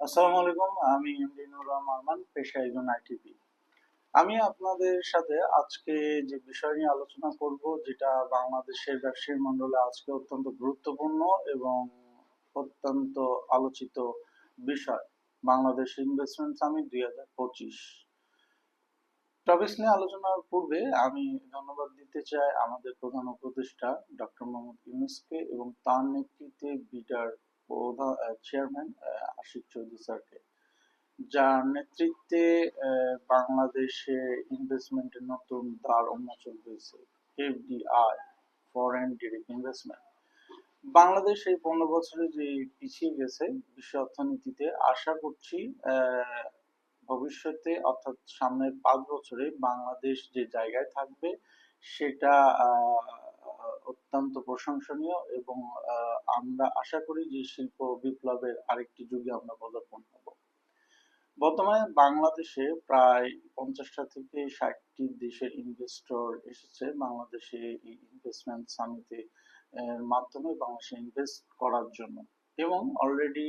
আসসালামু আলাইকুম, আমি এমডি নুর রহমান পেশা একজন আইটিপি। আমি আপনাদের সাথে আজকে যে বিষয় নিয়ে আলোচনা করব, যেটা বাংলাদেশের ব্যবসায়ী মণ্ডলে আজকে অত্যন্ত গুরুত্বপূর্ণ এবং অত্যন্ত আলোচিত বিষয়, বাংলাদেশ ইনভেস্টমেন্ট সামিট দুই হাজার পঁচিশ। টপিক্স নিয়ে আলোচনার পূর্বে আমি ধন্যবাদ দিতে চাই আমাদের প্রধান উপদেষ্টা, ডক্টর মোহাম্মদ ইউনুসকে এবং তার নেতৃত্বে বিটার প্রধান চেয়ারম্যান আশিক চৌধুরী স্যারকে। যার নেতৃত্বে বাংলাদেশে ইনভেস্টমেন্টের নতুন দ্বার উন্মোচন হয়েছে FDI foreign direct investment Bangladesh এই পনেরো বছরে যে পিছিয়ে গেছে বিশ্ব অর্থনীতিতে, আশা করছি ভবিষ্যতে, অর্থাৎ সামনের পাঁচ বছরে বাংলাদেশ যে জায়গায় থাকবে, সেটা অত্যন্ত প্রশংসনীয় এবং আমরা আশা করি যে শিল্প বিপ্লবের আরেকটি যুগে আমরা পদার্পণ হব। বর্তমানে বাংলাদেশে প্রায় পঞ্চাশটা থেকে ষাটটি দেশের ইনভেস্টর এসেছে। বাংলাদেশে ইনভেস্টমেন্ট সামিটে মাধ্যমে বাংলাদেশে ইনভেস্ট করার জন্য। এবং অলরেডি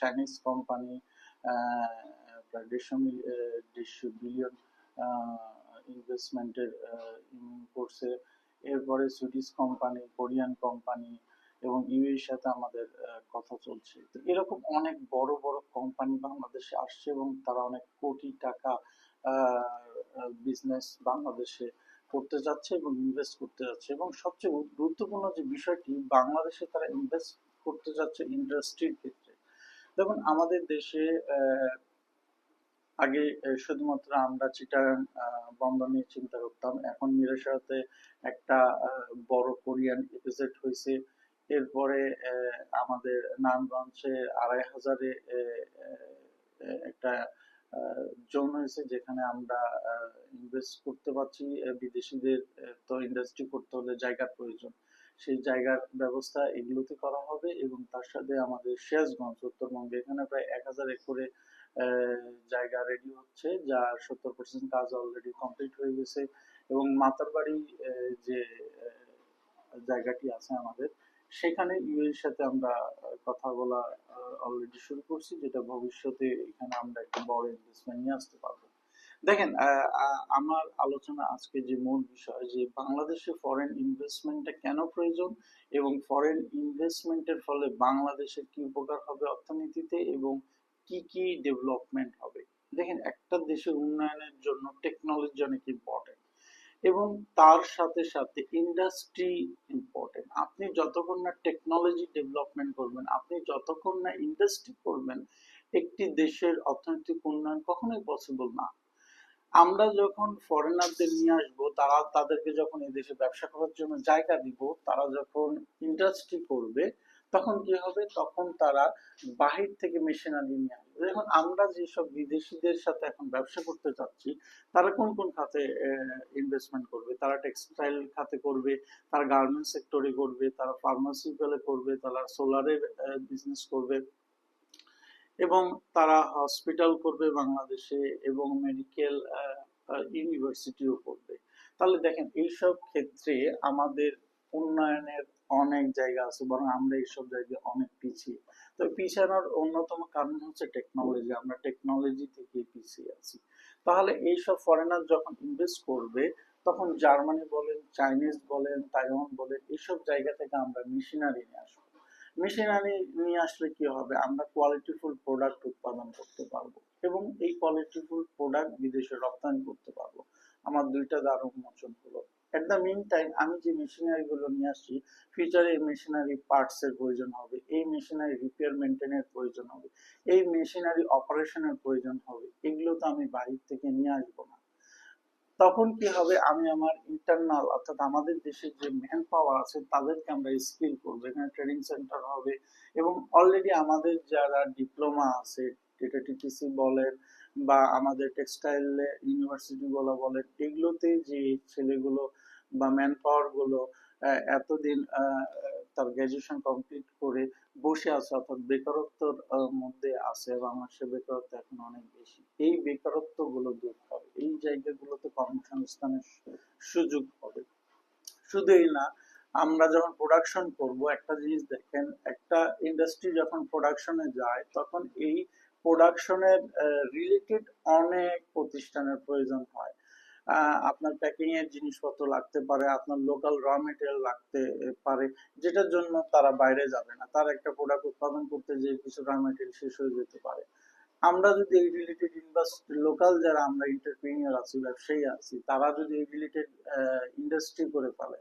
চাইনিজ কোম্পানি প্রায় দেড়শো দেড়শো বিলিয়ন ইনভেস্টমেন্টের করছে এরপরে সুইডিশ কোম্পানি কোরিয়ান কোম্পানি এবং ইউএর সাথে আমাদের কথা চলছে। তো এরকম অনেক বড় বড় কোম্পানি বাংলাদেশে আসছে এবং তারা অনেক কোটি টাকা বিজনেস বাংলাদেশে করতে যাচ্ছে এবং ইনভেস্ট করতে যাচ্ছে এবং সবচেয়ে গুরুত্বপূর্ণ যে বিষয়টি, বাংলাদেশে তারা ইনভেস্ট করতে যাচ্ছে ইন্ডাস্ট্রির ক্ষেত্রে। দেখুন, আমাদের দেশে আগে শুধুমাত্র আমরা চিটাগাং বন্দর নিয়ে চিন্তা করতাম। এখন মিরেশাতে একটা আহ, বড় কোরিয়ান এপিসোড হয়েছে এরপরে আমাদের নারায়ণগঞ্জে আড়াই হাজারে একটা জোন হয়েছে যেখানে আমরা ইনভেস্ট করতে পারছি। বিদেশিদের তো ইন্ডাস্ট্রি করতে হলে জায়গার প্রয়োজন। সেই জায়গার ব্যবস্থা এগুলোতে করা হবে এবং তার সাথে আমাদের সিরাজগঞ্জ উত্তরবঙ্গে। এখানে প্রায় এক হাজার একরে জায়গা রেডি হচ্ছে, যার সত্তর পার্সেন্ট কাজ অলরেডি কমপ্লিট হয়ে গেছে। এবং মাতারবাড়ি যে জায়গাটি আছে আমাদের, সেখানে ইউএর সাথে আমরা কথা বলা অলরেডি শুরু করছি, যেটা ভবিষ্যতে এখানে আমরা একটা বড় ইনভেস্টমেন্ট নিয়ে আসতে পারব। দেখেন আমার আলোচনা আজকে যে মূল বিষয়, যে বাংলাদেশে ফরেন ইনভেস্টমেন্টটা কেন প্রয়োজন এবং ফরেন ইনভেস্টমেন্টের ফলে বাংলাদেশের কি উপকার হবে অর্থনীতিতে এবং কি কি ডেভেলপমেন্ট হবে? দেখেন, একটা দেশের উন্নয়নের জন্য টেকনোলজি অনেক ইম্পর্টেন্ট এবং তার সাথে সাথে ইন্ডাস্ট্রি ইম্পর্টেন্ট আপনি যতক্ষণ না টেকনোলজি ডেভেলপমেন্ট করবেন, আপনি যতক্ষণ না ইন্ডাস্ট্রি করবেন, একটি দেশের অর্থনৈতিক উন্নয়ন কখনোই পসিবল না। আমরা যখন ফরেনারদের নিয়ে আসব, তারা তাদেরকে যখন এদেশে ব্যবসা করার জন্য জায়গা দিব, তারা যখন ইন্ডাস্ট্রি করবে তখন কি হবে? তখন তারা বাহির থেকে মেশিনারি নিয়ে আসবে। এখন আমরা যেসব বিদেশিদের সাথে এখন ব্যবসা করতে চাচ্ছি, তারা কোন কোন খাতে ইনভেস্টমেন্ট করবে? তারা টেক্সটাইল খাতে করবে, তারা গার্মেন্টস সেক্টরে করবে, তারা ফার্মাসিউটিক্যালে করবে, তারা সোলারের বিজনেস করবে এবং তারা হসপিটাল করবে বাংলাদেশে এবং মেডিকেল ইউনিভার্সিটিও করবে। তাহলে দেখেন, এইসব ক্ষেত্রে আমাদের উন্নয়নের অনেক জায়গা আছে, বরং আমরা এইসব জায়গায় অনেক পিছিয়ে। তো পিছানোর অন্যতম কারণ হচ্ছে টেকনোলজি আমরা টেকনোলজি থেকে পিছিয়ে আছি। তাহলে এইসব ফরেনার যখন ইনভেস্ট করবে, তখন জার্মানি বলেন, চাইনিজ বলেন, তাইওয়ান বলেন, এইসব জায়গা থেকে আমরা মেশিনারি নিয়ে আসব। মেশিনারি নিয়ে আসলে কি হবে? আমরা কোয়ালিটিফুল প্রোডাক্ট উৎপাদন করতে পারব এবং এই কোয়ালিটিফুল প্রোডাক্ট বিদেশে রপ্তানি করতে পারব। আমার দুইটা দ্বার উন্মোচন হলো। এট দ্য মিন টাইম আমি যে মেশিনারি গুলো নিয়ে আসছি ফিউচারে এই মেশিনারি পার্টস এর প্রয়োজন হবে, এই মেশিনারি রিপেয়ার মেনটেনের প্রয়োজন হবে, এই মেশিনারি অপারেশনের প্রয়োজন হবে, এগুলো তো আমি বাইরে থেকে নিয়ে আসব না। তখন কি হবে? আমি আমার ইন্টারনাল অর্থাৎ আমাদের দেশের যে ম্যান পাওয়ার আছে, তাদেরকে আমরা স্কিল করব। এখানে ট্রেনিং সেন্টার হবে এবং অলরেডি আমাদের যারা ডিপ্লোমা আছে টিটিসি বলেন বা আমাদের টেক্সটাইল ইউনিভার্সিটি বলা বলেন, এগুলোতে যে ছেলেগুলো বা ম্যান পাওয়ারগুলো আহ, এতদিন তার গ্রাজুয়েশন কমপ্লিট করে বসে আছে অর্থাৎ বেকারত্বর মধ্যে আছে বাংলাদেশের বেকারত্ব এখন অনেক বেশি। এই বেকারত্বগুলো দূর হবে। এই জায়গাগুলোতে কর্মসংস্থানের সুযোগ হবে। শুধু এই না আমরা যখন প্রোডাকশন করব একটা জিনিস দেখেন একটা ইন্ডাস্ট্রি যখন প্রোডাকশনে যায় তখন এই প্রোডাকশনের রিলেটেড অনেক প্রতিষ্ঠানের প্রয়োজন হয়। আপনার প্যাকিং এর জিনিসপত্র লাগতে পারে, আপনার লোকাল র মেটেরিয়াল লাগতে পারে, যেটার জন্য তারা বাইরে যাবে না। তার একটা প্রোডাক্ট উৎপাদন করতে যে কিছু র মেটেরিয়াল শেষ হয়ে যেতে পারে। আমরা যদি এই রিলেটেড ইনভেস্ট লোকাল যারা আমরা এন্টারপ্রিনিয়র আছি, ব্যবসায়ী আছি, তারা যদি এই রিলেটেড ইন্ডাস্ট্রি করে ফেলে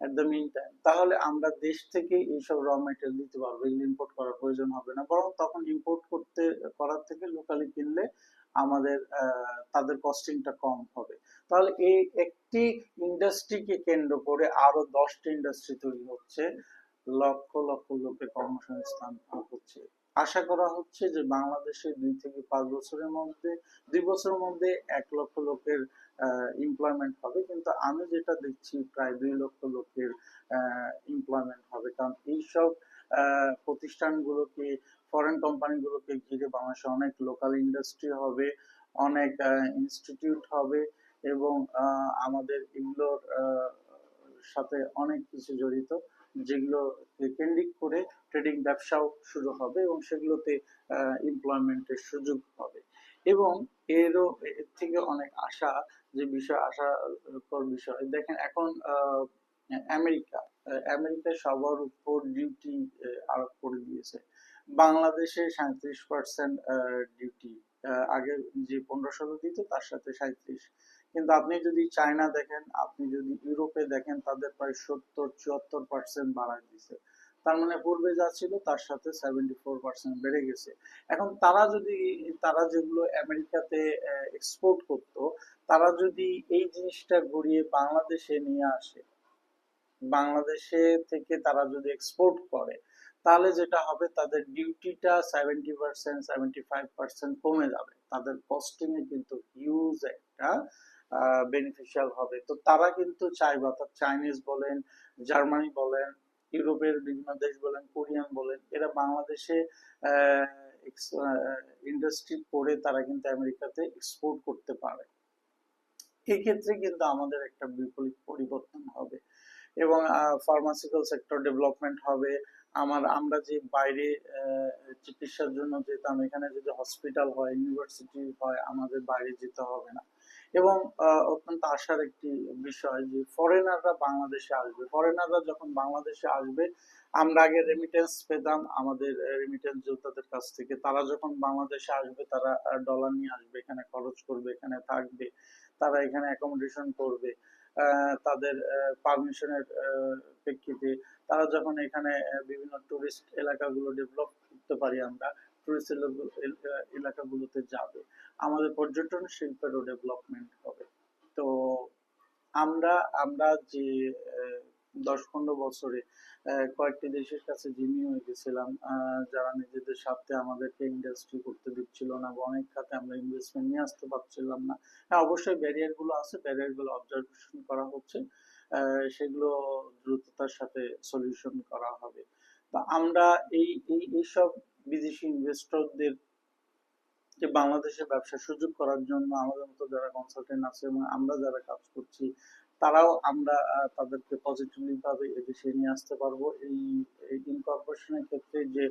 এট দ্য মিন টাইম তাহলে আমরা দেশ থেকে এইসব র মেটেরিয়াল দিতে পারব। এগুলো ইম্পোর্ট করার প্রয়োজন হবে না। বরং তখন ইম্পোর্ট করতে, করার থেকে লোকালি কিনলে আমাদের তাদের কস্টিংটা কম হবে। তাহলে এই একটি ইন্ডাস্ট্রিকে কেন্দ্র করে আরও দশটি ইন্ডাস্ট্রি তৈরি হচ্ছে। লক্ষ লক্ষ লোকের কর্মসংস্থান হচ্ছে আশা করা হচ্ছে যে বাংলাদেশে দুই থেকে পাঁচ বছরের মধ্যে, দুই বছরের মধ্যে এক লক্ষ লোকের এমপ্লয়মেন্ট হবে। কিন্তু আমি যেটা দেখছি, প্রায় দুই লক্ষ লোকের এমপ্লয়মেন্ট হবে। কারণ এইসব প্রতিষ্ঠানগুলোকে ফরেন কোম্পানিগুলোকে ঘিরে বাংলাদেশে অনেক লোকাল ইন্ডাস্ট্রি হবে, অনেক ইনস্টিটিউট হবে এবং আমাদের এগুলোর সাথে অনেক কিছু জড়িত যেগুলো কেন্দ্রিক করে ট্রেডিং ব্যবসাও শুরু হবে এবং সেগুলোতে এমপ্লয়মেন্টের সুযোগ হবে। এবং এরও, এর থেকে অনেক আশা, যে বিষয়, আশাকর বিষয়, দেখেন এখন আমেরিকা আমেরিকা সবার উপর ডিউটি আরোপ করে দিয়েছে। বাংলাদেশে সাঁত্রিশ পার্সেন্ট ডিউটি আগে যে পনেরো ষোলো দিত তার সাথে সাঁত্রিশ। কিন্তু আপনি যদি চায়না দেখেন, আপনি যদি ইউরোপে দেখেন, তাদের প্রায় সত্তর, চুয়াত্তর পার্সেন্ট বাড়ায় দিছে তার মানে পূর্বে যা ছিল তার সাথে সেভেন্টি ফোর পার্সেন্ট বেড়ে গেছে। এখন তারা যদি, তারা যেগুলো আমেরিকাতে এক্সপোর্ট করতো, তারা যদি এই জিনিসটা ঘুরিয়ে বাংলাদেশে নিয়ে আসে বাংলাদেশে থেকে তারা যদি এক্সপোর্ট করে, তাহলে যেটা হবে তাদের ডিউটিটা seventy percent seventy five percent কমে যাবে। তাদের কস্টিং এ কিন্তু হিউজ একটা বেনিফিশিয়াল হবে। তো তারা কিন্তু চাইবে, অর্থাৎ চাইনিজ বলেন জার্মানি বলেন, ইউরোপের বিভিন্ন দেশ বলেন কোরিয়ান বলেন, এরা বাংলাদেশে ইন্ডাস্ট্রি করে তারা কিন্তু আমেরিকাতে এক্সপোর্ট করতে পারে। এক্ষেত্রে কিন্তু আমাদের একটা বিপরীত পরিবর্তন হবে। এবং ফার্মাসিক্যাল সেক্টর ডেভেলপমেন্ট হবে। আমার, আমরা যে বাইরে চিকিৎসার জন্য যেতাম, এখানে যদি হসপিটাল হয় ইউনিভার্সিটি হয়, আমাদের বাইরে যেতে হবে না। এবং অত্যন্ত আশার একটি বিষয় যে ফরেনাররা বাংলাদেশে আসবে। ফরেনাররা যখন বাংলাদেশে আসবে, আমরা আগে রেমিটেন্স পেতাম আমাদের রেমিটেন্স যোদ্ধাদের কাছ থেকে। তারা যখন বাংলাদেশে আসবে, তারা ডলার নিয়ে আসবে, এখানে খরচ করবে, এখানে থাকবে। তারা এখানে অ্যাকোমোডেশন করবে তাদের পারমিশনের প্রেক্ষিতে তারা যখন এখানে বিভিন্ন টুরিস্ট এলাকাগুলো ডেভেলপ করতে পারি আমরা টুরিস্ট এলাকাগুলোতে যাবে। আমাদের পর্যটন শিল্পেরও ডেভেলপমেন্ট হবে। তো আমরা আমরা যে দশ পনেরো বছরে কয়েকটি দেশের কাছে জিম্মি হয়ে গেছিলাম যারা নিজেদের স্বার্থে আমাদেরকে ইন্ডাস্ট্রি করতে দিচ্ছিল না বা অনেক খাতে আমরা ইনভেস্টমেন্ট নিয়ে আসতে পারছিলাম না। হ্যাঁ অবশ্যই ব্যারিয়ারগুলো আছে ব্যারিয়ারগুলো অবজারভেশন করা হচ্ছে সেগুলো দ্রুততার সাথে সলিউশন করা হবে। তো আমরা এই এই, এইসব বিদেশি ইনভেস্টরদের যে বাংলাদেশে ব্যবসা সুযোগ করার জন্য আমাদের মতো যারা কনসালটেন্ট আছে এবং আমরা যারা কাজ করছি তারাও আমরা তাদেরকে পজিটিভলি ভাবে এদেশে নিয়ে আসতে পারব। এই ইনকর্পোরেশনের ক্ষেত্রে যে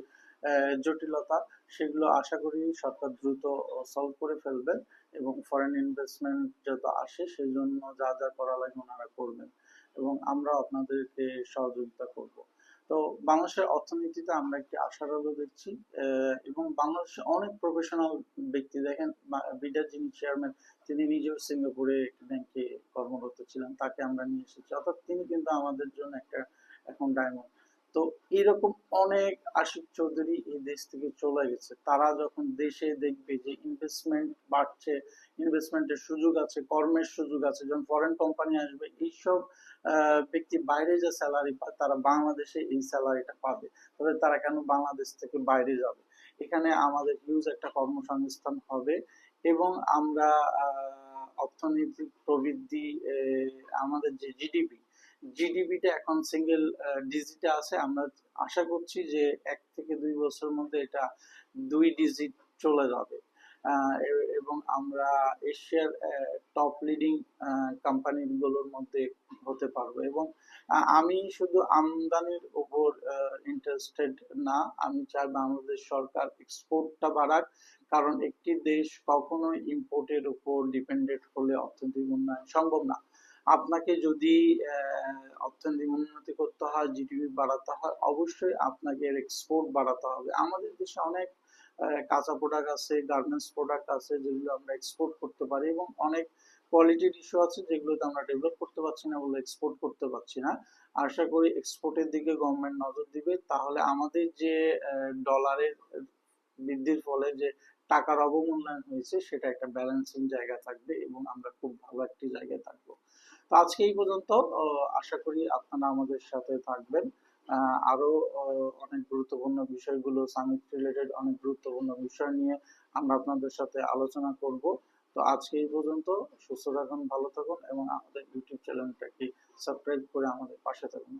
জটিলতা, সেগুলো আশা করি সরকার দ্রুত সলভ করে ফেলবে এবং ফরেন ইনভেস্টমেন্ট যত আসে সেই জন্য যা যা করা লাগে ওনারা করবেন এবং আমরা আপনাদেরকে সহযোগিতা করব। তো বাংলাদেশের অর্থনীতিতে আমরা একটি আশার আলো দেখছি এবং বাংলাদেশে অনেক প্রফেশনাল ব্যক্তি, দেখেন বিডার যিনি চেয়ারম্যান তিনি নিজেও সিঙ্গাপুরে ব্যাংকে কর্মরত ছিলেন, তাকে আমরা নিয়ে এসেছি। অর্থাৎ তিনি কিন্তু আমাদের জন্য একটা, এখন ডায়মন্ড তো এরকম অনেক আশিক চৌধুরী এই দেশ থেকে চলে গেছে। তারা যখন দেশে দেখবে যে ইনভেস্টমেন্ট বাড়ছে ইনভেস্টমেন্টের সুযোগ আছে, কর্মের সুযোগ আছে, যখন ফরেন কোম্পানি আসবে, এইসব ব্যক্তি বাইরে যে স্যালারি পায় তারা বাংলাদেশে এই স্যালারিটা পাবে। তবে তারা কেন বাংলাদেশ থেকে বাইরে যাবে? এখানে আমাদের হিউজ একটা কর্মসংস্থান হবে এবং আমরা অর্থনৈতিক প্রবৃদ্ধি আমাদের যে জিডিপি জিডিপিটা এখন সিঙ্গেল ডিজিটে আছে। আমরা আশা করছি যে এক থেকে দুই বছরের মধ্যে এটা দুই ডিজিট চলে যাবে। এবং আমরা এশিয়ার টপ লিডিং কোম্পানিগুলোর মধ্যে হতে পারব। এবং আমি শুধু আমদানির উপর ইন্টারেস্টেড না। আমি চাই বাংলাদেশ সরকার এক্সপোর্টটা বাড়াক। কারণ একটি দেশ কখনোই ইম্পোর্টের উপর ডিপেন্ডেন্ট হলে অর্থনৈতিক উন্নয়ন সম্ভব না। আপনাকে যদি অর্থনৈতিক উন্নতি করতে হয় জিডিপি বাড়াতে হয়, অবশ্যই আপনাকে এক্সপোর্ট বাড়াতে হবে। আমাদের দেশে অনেক কাঁচা প্রোডাক্ট আছে গার্মেন্টস প্রোডাক্ট আছে, যেগুলো আমরা এক্সপোর্ট করতে পারি এবং অনেক কোয়ালিটির ইস্যু আছে যেগুলোতে আমরা ডেভেলপ করতে পারছি না বলে এক্সপোর্ট করতে পারছি না। আশা করি এক্সপোর্টের দিকে গভর্নমেন্ট নজর দিবে। তাহলে আমাদের যে ডলারের বৃদ্ধির ফলে যে টাকার অবমূল্যায়ন হয়েছে, সেটা একটা ব্যালেন্সিং জায়গা থাকবে এবং আমরা খুব ভালো একটি জায়গায় থাকব। তো আজকে এই পর্যন্ত আশা করি আপনারা আমাদের সাথে থাকবেন। আরও অনেক গুরুত্বপূর্ণ বিষয়গুলো সামিট রিলেটেড অনেক গুরুত্বপূর্ণ বিষয় নিয়ে আমরা আপনাদের সাথে আলোচনা করব। তো আজকে এই পর্যন্ত, সুস্থ থাকুন, ভালো থাকুন এবং আমাদের ইউটিউব চ্যানেলটাকে সাবস্ক্রাইব করে আমাদের পাশে থাকুন।